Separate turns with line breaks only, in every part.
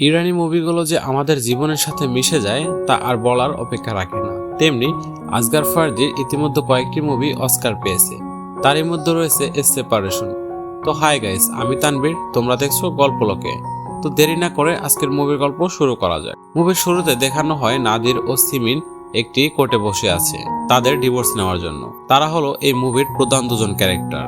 ইরানি মুভিগুলো যে আমাদের জীবনের সাথে মিশে যায়, তা আর বলার অপেক্ষা রাখে না। তেমনি আসগার ফার্দির ইতিমধ্যে কয়েকটি মুভি অস্কার পেয়েছে। তারই মধ্যে রয়েছে সেপারেশন। তো হাই গাইস, আমি তানবীর তোমরা দেখছ গল্পলোকে তো দেরি না করে আজকের মুভির গল্প শুরু করা যাক। মুভির শুরুতে দেখানো হয় নাদির ও সিমিন একটি কোর্টে বসে আছে, তাদের ডিভোর্স নেওয়ার জন্য। তারা হলো এই মুভির প্রধান দুজন ক্যারেক্টার।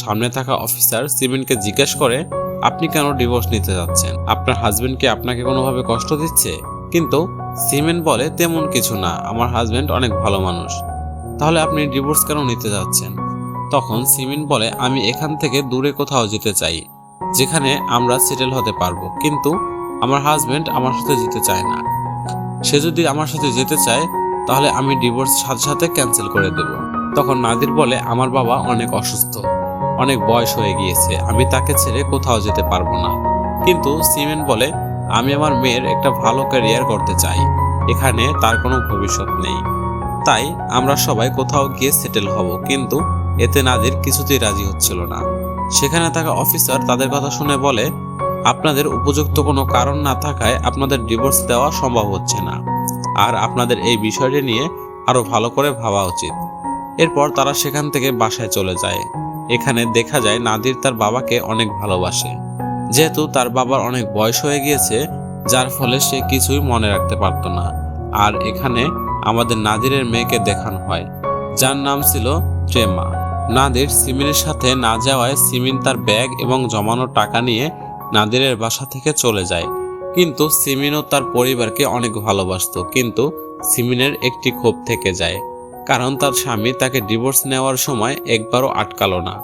সামনে থাকা অফিসার সিমিনকে জিজ্ঞেস করে আপনি কেন ডিভোর্স নিতে যাচ্ছেন? আপনার হাজবেন্ড কি আপনাকে কোনোভাবে কষ্ট দিচ্ছে? কিন্তু সিমেন বলে তেমন কিছু না, আমার হাজবেন্ড অনেক ভালো মানুষ। তাহলে আপনি ডিভোর্স কেন নিতে যাচ্ছেন? তখন সিমিন বলে, আমি এখান থেকে দূরে কোথাও যেতে চাই, যেখানে আমরা সেটেল হতে পারব। কিন্তু আমার হাজবেন্ড আমার সাথে যেতে চায় না। সে যদি আমার সাথে যেতে চায়, তাহলে আমি ডিভোর্স সাথে সাথে ক্যান্সেল করে দেব। তখন নাদির বলে, আমার বাবা অনেক অসুস্থ। অনেক বয়স হয়ে গিয়েছে, আমি তাকে ছেড়ে কোথাও যেতে পারব না। কিন্তু সিমেন বলে, আমি আমার মেয়ের একটা ভালো ক্যারিয়ার করতে চাই। এখানে তার কোনো ভবিষ্যৎ নেই। তাই আমরা সবাই কোথাও গিয়ে সেটেল হব। কিন্তু এতে নাদির কিছুতেই রাজি হচ্ছিল না। সেখানে থাকা অফিসার তাদের কথা শুনে বলে, আপনাদের উপযুক্ত কোনো কারণ না থাকায় আপনাদের ডিভোর্স দেওয়া সম্ভব হচ্ছে না। আর আপনাদের এই বিষয়টি নিয়ে আরও ভালো করে ভাবা উচিত। এরপর তারা সেখান থেকে বাসায় চলে যায়। এখানে দেখা যায় নাদির তার বাবাকে অনেক ভালোবাসে। যেহেতু তার বাবার অনেক বয়স হয়ে গিয়েছে, যার ফলে সে কিছুই মনে রাখতে পারত না। আর এখানে আমাদের নাদিরের মেয়েকে দেখানো হয়, যার নাম ছিল ট্রেমা। নাদির সিমিনের সাথে না যাওয়ায় সিমিন তার ব্যাগ এবং জমানো টাকা নিয়ে নাদিরের বাসা থেকে চলে যায়। কিন্তু সিমিনও তার পরিবারকে অনেক ভালোবাসতো, কিন্তু সিমিনের একটি ক্ষোভ থেকে যায়। কারণ তার স্বামী তাকে ডিভোর্স নেওয়ার সময় একবারও আটকালো না।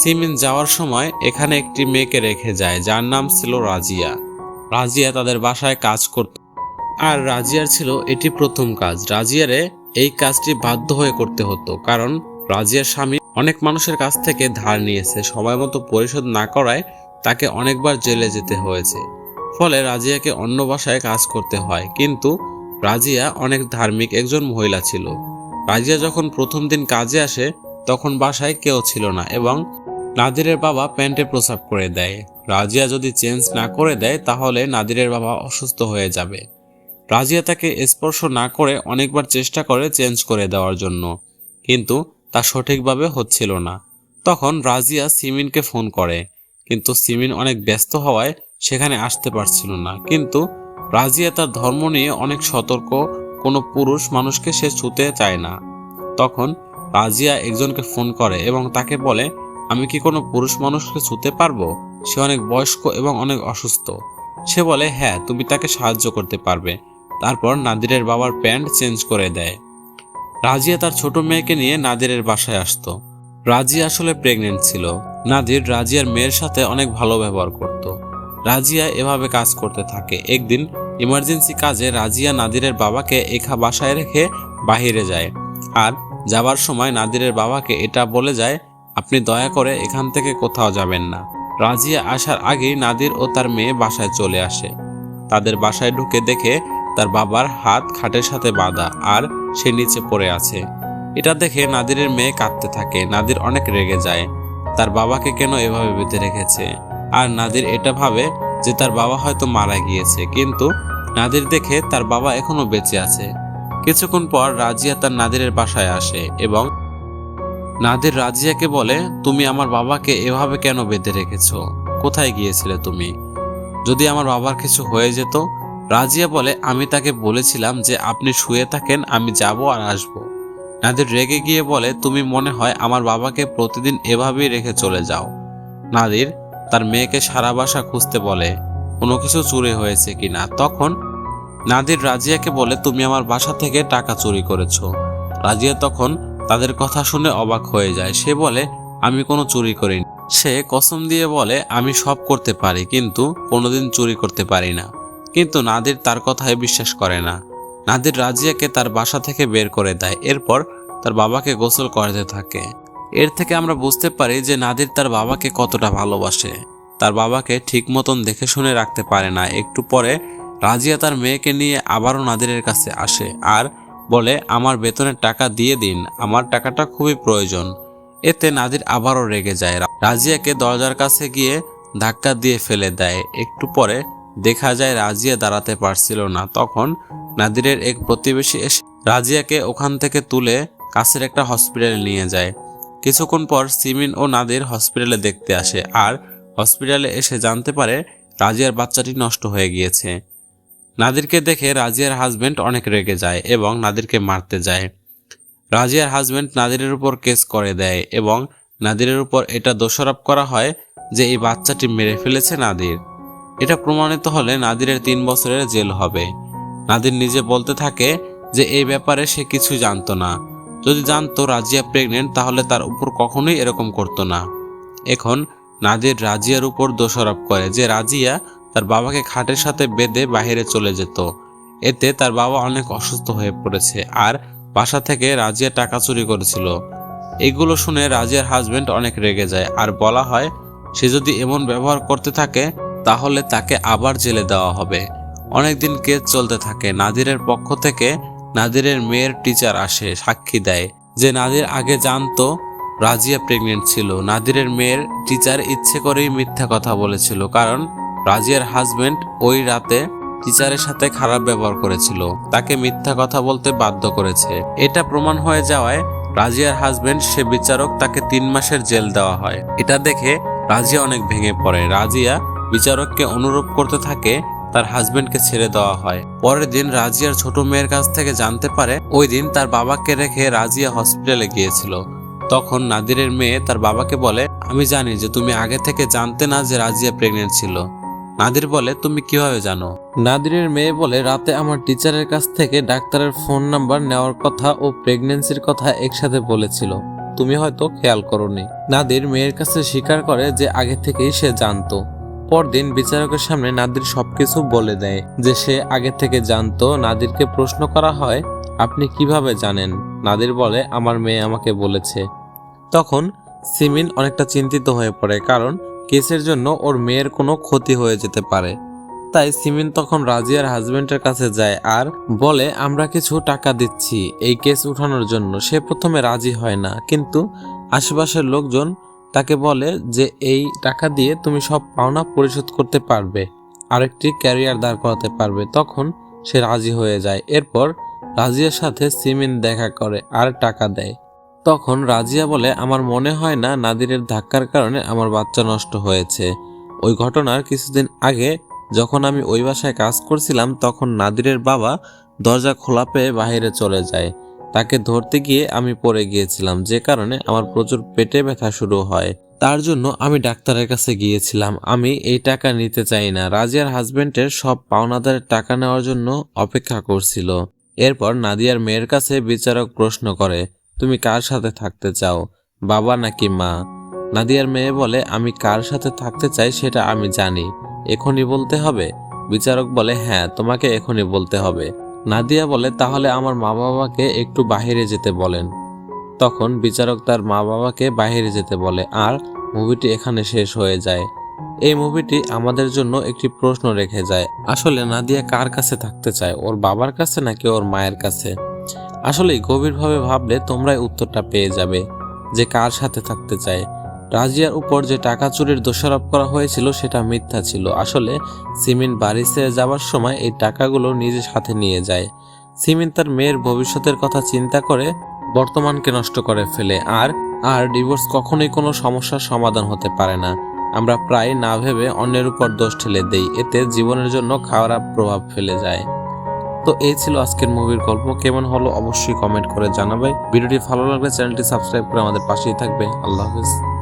সিমিন যাওয়ার সময় এখানে একটি মেয়েকে রেখে যায়, যার নাম ছিল রাজিয়া। রাজিয়া তাদের বাসায় কাজ করত। আর রাজিয়ার ছিল এটি প্রথম কাজ। রাজিয়ারে এই কাজটি বাধ্য হয়ে করতে হতো, কারণ রাজিয়ার স্বামী অনেক মানুষের কাছ থেকে ধার নিয়েছে। সময় মতো পরিশোধ না করায় তাকে অনেকবার জেলে যেতে হয়েছে। ফলে রাজিয়াকে অন্য বাসায় কাজ করতে হয়, কিন্তু রাজিয়া অনেক ধার্মিক একজন মহিলা ছিল। রাজিয়া যখন প্রথম দিন কাজে আসে, তখন বাসায় কেউ ছিল না এবং নাদিরের বাবা প্যান্টে প্রসাব করে দেয়। রাজিয়া যদি চেঞ্জ না করে দেয়, তাহলে নাদিরের বাবা অসুস্থ হয়ে যাবে। রাজিয়া তাকে স্পর্শ না করে অনেকবার চেষ্টা করে চেঞ্জ করে দেওয়ার জন্য, কিন্তু তা সঠিকভাবে হচ্ছিল না। তখন রাজিয়া সিমিনকে ফোন করে, কিন্তু সিমিন অনেক ব্যস্ত হওয়ায় সেখানে আসতে পারছিল না। কিন্তু রাজিয়া তার ধর্ম নিয়ে অনেক সতর্ক কোনো পুরুষ মানুষকে সে ছুতে চায় না। তখন রাজিয়া একজনকে ফোন করে এবং তাকে বলে, আমি কি কোনো পুরুষ মানুষকে ছুতে পারব? সে অনেক বয়স্ক এবং অনেক অসুস্থ। সে বলে হ্যাঁ তুমি তাকে সাহায্য করতে পারবে। তারপর নাদিরের বাবার প্যান্ট চেঞ্জ করে দেয়। রাজিয়া তার ছোট মেয়েকে নিয়ে নাদিরের বাসায় আসতো। রাজিয়া আসলে প্রেগনেন্ট ছিল। নাদির রাজিয়ার মেয়ের সাথে অনেক ভালো ব্যবহার করত। রাজিয়া এভাবে কাজ করতে থাকে। একদিন ইমার্জেন্সি কাজে রাজিয়া নাদিরের বাবাকে একা বাসায় রেখে বাহিরে যায়। আর যাবার সময় নাদিরের বাবাকে এটা বলে যায়, আপনি দয়া করে এখান থেকে কোথাও যাবেন না। রাজিয়া আসার আগেই নাদির ও তার মেয়ে বাসায় চলে আসে। তাদের বাসায় ঢুকে দেখে তার বাবার হাত খাটের সাথে বাঁধা আর সে নিচে পড়ে আছে। এটা দেখে নাদিরের মেয়ে কাঁদতে থাকে। নাদির অনেক রেগে যায়। তার বাবাকে কেন এভাবে বেঁধে রেখেছে? আর নাদির এটা ভাবে যে তার বাবা হয়তো মারা গিয়েছে, কিন্তু নাদির দেখে তার বাবা এখনও বেঁচে আছে। কিছুক্ষণ পর রাজিয়া তার নাদিরের বাসায় আসে এবং নাদির রাজিয়াকে বলে, তুমি আমার বাবাকে এভাবে কেন বেঁধে রেখেছো? কোথায় গিয়েছিলে তুমি? যদি আমার বাবার কিছু হয়ে যেত? রাজিয়া বলে, আমি তাকে বলেছিলাম যে আপনি শুয়ে থাকেন, আমি যাব আর আসব। নাদির রেগে গিয়ে বলে, তুমি মনে হয় আমার বাবাকে প্রতিদিন এভাবেই রেখে চলে যাও। নাদির তার মেয়েকে সারা বাসা খুঁজতে বলে, কোনো কিছু চুরি হয়েছে কিনা? তখন নাদির রাজিয়াকে বলে, তুমি আমার বাসা থেকে টাকা চুরি করেছ। রাজিয়া তখন তাদের কথা শুনে অবাক হয়ে যায়। সে বলে, আমি কোনো চুরি করিনি। সে কসম দিয়ে বলে, আমি সব করতে পারি, কিন্তু কোনোদিন চুরি করতে পারি না। কিন্তু নাদির তার কথায় বিশ্বাস করে না। নাদির রাজিয়াকে তার বাসা থেকে বের করে দেয়। এরপর তার বাবাকে গোসল করাতে থাকে। এর থেকে আমরা বুঝতে পারি যে নাদির তার বাবাকে কতটা ভালোবাসে। তার বাবাকে ঠিক মতন দেখে শুনে রাখতে পারে না। একটু পরে রাজিয়া তার মেয়েকে নিয়ে আবারও নাদিরের কাছে আসে আর বলে, আমার বেতনের টাকা দিয়ে দিন। আমার টাকাটা খুবই প্রয়োজন। এতে নাদির আবারও রেগে যায়। রাজিয়াকে দরজার কাছে গিয়ে ধাক্কা দিয়ে ফেলে দেয়। একটু পরে দেখা যায় রাজিয়া দাঁড়াতে পারছিল না। তখন নাদিরের এক প্রতিবেশী এসে রাজিয়াকে ওখান থেকে তুলে কাছের একটা হসপিটালে নিয়ে যায়। কিছুক্ষণ পর সিমিন ও নাদির হসপিটালে দেখতে আসে। আর হসপিটালে এসে জানতে পারে রাজিয়ার বাচ্চাটি নষ্ট হয়ে গিয়েছে। নাদিরকে দেখে রাজিয়ার হাজবেন্ড অনেক রেগে যায় এবং নাদিরকে মারতে যায়। রাজিয়ার হাজবেন্ড নাদিরের উপর কেস করে দেয় এবং নাদিরের উপর এটা দোষারোপ করা হয় যে এই বাচ্চাটি মেরে ফেলেছে নাদির। এটা প্রমাণিত হলে নাদিরের তিন বছরের জেল হবে। নাদির নিজে বলতে থাকে যে এই ব্যাপারে সে কিছু জানতো না। যদি জানতো রাজিয়া প্রেগনেন্ট তাহলে তার উপর কখনোই এরকম করতো না। এখন নাদির রাজিয়ার উপর দোষারোপ করে যে রাজিয়া তার বাবাকে খাটের সাথে বেঁধে বাইরে চলে যেত। এতে তার বাবা অনেক অসুস্থ হয়ে পড়েছে আর বাসা থেকে রাজিয়া টাকা চুরি করেছিল। এগুলো শুনে রাজিয়ার হাজবেন্ড অনেক রেগে যায় আর বলা হয়, সে যদি এমন ব্যবহার করতে থাকে, তাহলে তাকে আবার জেলে দেওয়া হবে। অনেকদিন কেস চলতে থাকে। নাদিরের পক্ষ থেকে নাদিরের মেয়ের টিচার আসে, সাক্ষী দেয়। যে নাদির আগে জানতো, রাজিয়া প্রেগনেন্ট ছিল। নাদিরের মেয়ের টিচার ইচ্ছে করেই মিথ্যা কথা বলেছিল, কারণ রাজিয়ার হাজবেন্ড ওই রাতে টিচারের সাথে খারাপ ব্যবহার করেছিল। তাকে মিথ্যা কথা বলতে বাধ্য করেছে। এটা প্রমাণ হয়ে যাওয়ায় রাজিয়ার হাজবেন্ড সে বিচারক, তাকে তিন মাসের জেল দেওয়া হয়। এটা দেখে রাজিয়া অনেক ভেঙে পড়ে। রাজিয়া বিচারককে অনুরোধ করতে থাকে তার হাজবেন্ডকে ছেড়ে দেওয়া হয়। পরের দিন রাজিয়ার ছোট মেয়ের কাছ থেকে জানতে পারে, ওই দিন তার বাবাকে রেখে রাজিয়া হসপিটালে গিয়েছিল। তখন নাদিরের মেয়ে তার বাবাকে বলে, আমি জানি যে তুমি আগে থেকে জানতে না যে রাজিয়া প্রেগনেন্ট ছিল। নাদির বলে, তুমি কীভাবে জানো? নাদিরের মেয়ে বলে, রাতে আমার টিচারের কাছ থেকে ডাক্তারের ফোন নাম্বার নেওয়ার কথা ও প্রেগনেন্সির কথা একসাথে বলেছিল। তুমি হয়তো খেয়াল করনি। নাদির মেয়ের কাছে স্বীকার করে যে আগে থেকেই সে জানতো। পরদিন বিচারকের সামনে নাদির সবকিছু বলে দেয় যে সে আগে থেকে জানতো নাদিরকে প্রশ্ন করা হয়, আপনি কীভাবে জানেন? নাদির বলে, আমার মেয়ে আমাকে বলেছে। তখন সিমিন অনেকটা চিন্তিত হয়ে পড়ে, কারণ কেসের জন্য ওর মেয়ের কোনো ক্ষতি হয়ে যেতে পারে। তাই সিমিন তখন রাজিয়ার হাজবেন্ডের কাছে যায় আর বলে, আমরা কিছু টাকা দিচ্ছি এই কেস উঠানোর জন্য। সে প্রথমে রাজি হয় না, কিন্তু আশেপাশের লোকজন তাকে বলে যে, এই টাকা দিয়ে তুমি সব পাওনা পরিশোধ করতে পারবে, আরেকটি ক্যারিয়ার দাঁড় করাতে পারবে। তখন সে রাজি হয়ে যায়। এরপর রাজিয়ার সাথে সিমিন দেখা করে আর টাকা দেয়। তখন রাজিয়া বলে, আমার মনে হয় না নাদিরের ধাক্কার কারণে আমার বাচ্চা নষ্ট হয়েছে। ওই ঘটনার কিছুদিন আগে যখন আমি ওই বাসায় কাজ করছিলাম, তখন নাদিরের বাবা দরজা খোলা পেয়ে বাইরে চলে যায়। তাকে ধরতে গিয়ে আমি পড়ে গিয়েছিলাম, যে কারণে আমার প্রচুর পেটে ব্যথা শুরু হয়। তার জন্য আমি ডাক্তারের কাছে গিয়েছিলাম। আমি এই টাকা নিতে চাই না। রাজিয়ার হাজবেন্ডের সব পাওনাদারের টাকা নেওয়ার জন্য অপেক্ষা করছিল। এরপর নাদিয়ার মেয়ের কাছে বিচারক প্রশ্ন করে, তুমি কার সাথে থাকতে চাও? বাবা নাকি মা? নাদিয়ার মেয়ে বলে, আমি কার সাথে থাকতে চাই সেটা আমি জানি। এখনই বলতে হবে? বিচারক বলে হ্যাঁ তোমাকে এখনই বলতে হবে। নাদিয়া বলে, তাহলে আমার মা বাবাকে একটু বাহিরে যেতে বলেন। তখন বিচারক তার মা বাবাকে বাহিরে যেতে বলে, আর মুভিটি এখানে শেষ হয়ে যায়। এই মুভিটি আমাদের জন্য একটি প্রশ্ন রেখে যায়, আসলে নাদিয়া কার কাছে থাকতে চায়, ওর বাবার কাছে নাকি ওর মায়ের কাছে? আসলে গভীরভাবে ভাবলে তোমরাই উত্তরটা পেয়ে যাবে যে কার সাথে থাকতে চায়। রাজিয়ার উপর যে টাকা চুরির দোষারোপ করা হয়েছিল সেটা মিথ্যা ছিল। আসলে সিমিন বাড়ি ছেড়ে যাওয়ার সময় এই টাকাগুলো নিজের সাথে নিয়ে যায়। সিমিন তার মেয়ের ভবিষ্যতের কথা চিন্তা করে বর্তমানকে নষ্ট করে ফেলে আর আর ডিভোর্স কখনোই কোনো সমস্যার সমাধান হতে পারে না। আমরা প্রায় না ভেবে অন্যের উপর দোষ ঠেলে দেই, এতে জীবনের জন্য খারাপ প্রভাব ফেলে যায়। তো এই ছিল আজকের মুভির গল্প। কেমন হলো অবশ্যই কমেন্ট করে জানাবে। ভিডিওটি ভালো লাগলে চ্যানেলটি সাবস্ক্রাইব করে আমাদের পাশেই থাকবে। আল্লাহ হাফিজ।